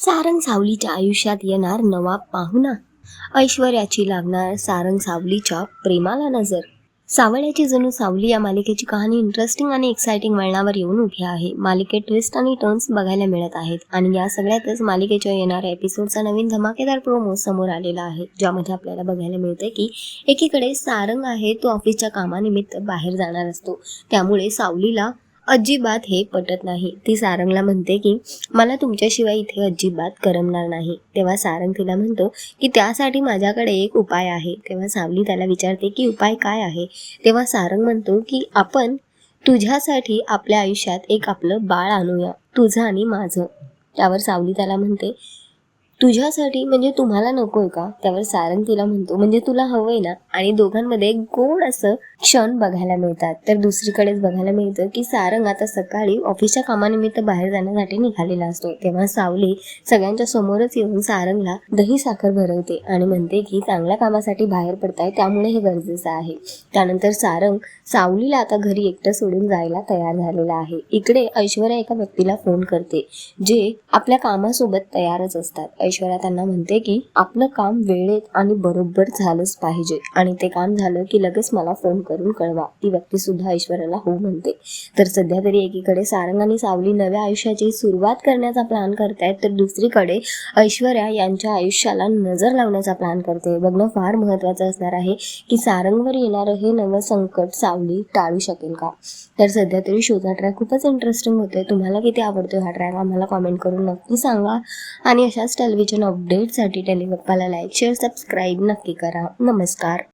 सारंग सावलीच्या आयुष्यात येणार नवा पाहुणा. ऐश्वर्याची लागणार सारंग सावलीच्या प्रेमाला नजर. सावळ्याची जणू सावली या मालिकेची कहाणी इंटरेस्टिंग आणि एक्साइटिंग वळणावर येऊन उभी आहे. मालिकेत ट्विस्ट आणि टर्न्स बघायला मिळत आहेत आणि या सगळ्यातच मालिकेच्या येणाऱ्या एपिसोडचा नवीन धमाकेदार प्रोमो समोर आलेला आहे ज्यामध्ये आपल्याला बघायला मिळते की एकीकडे सारंग आहे तो ऑफिसच्या कामानिमित्त बाहेर जाणार असतो. त्यामुळे सावलीला अजिबात हे पटत नाही. ती सारंगला म्हणते की मला तुमच्याशिवाय इथे अजिबात करमणार नाही. तेव्हा सारंग तिला म्हणतो की त्यासाठी माझ्याकडे एक उपाय आहे. तेव्हा सावली त्याला विचारते की उपाय काय आहे? तेव्हा सारंग म्हणतो की आपण तुझ्यासाठी आपल्या आयुष्यात एक आपलं बाळ आणूया तुझं आणि माझं. त्यावर सावली त्याला म्हणते तुझ्यासाठी म्हणजे तुम्हाला नकोय का? त्यावर सारंग तिला म्हणतो म्हणजे तुला हवंय ना? आणि दोघांमध्ये गोड असं क्षण बघायला मिळतात. तर दुसरीकडेच बघायला मिळतं की सारंग आता सकाळी ऑफिसच्या कामानिमित्त बाहेर जाण्यासाठी निघालेला असतो. तेव्हा सावली सगळ्यांच्या समोरच येऊन सारंगला दही साखर भरवते आणि म्हणते की चांगल्या कामासाठी बाहेर पडताय त्यामुळे हे गरजेचं आहे. त्यानंतर सारंग सावलीला आता घरी एकटं सोडून जायला तयार झालेला आहे. इकडे ऐश्वर्या एका व्यक्तीला फोन करते जे आपल्या कामासोबत तयारच असतात. ऐश्वर्या त्यांना म्हणते की आपलं काम वेळेत आणि बरोबर झालंच पाहिजे. आणि ते काम झालं की लगेच मला फोन करून कळवा. ती व्यक्ती सुद्धा ऐश्वर्याला हो म्हणते. तर सध्या तरी एकीकडे सारंग आणि सावली नव्या आयुष्याची सुरुवात करण्याचा प्लॅन करतायत तर दुसरीकडे ऐश्वर्या यांच्या आयुष्याला नजर लावण्याचा प्लॅन करते. बघणं फार महत्त्वाचं असणार आहे की सारंगवर येणारं हे नवं संकट सावली टाळू शकेल का? तर सध्या तरी शोचा ट्रॅक खूपच इंटरेस्टिंग होतोय. तुम्हाला किती आवडतोय हा ट्रॅक आम्हाला कॉमेंट करून नक्की सांगा. आणि अशाच टेलिव्हिजन अपडेटसाठी टेलिगप्पाला लाईक शेअर सबस्क्राईब नक्की करा. नमस्कार.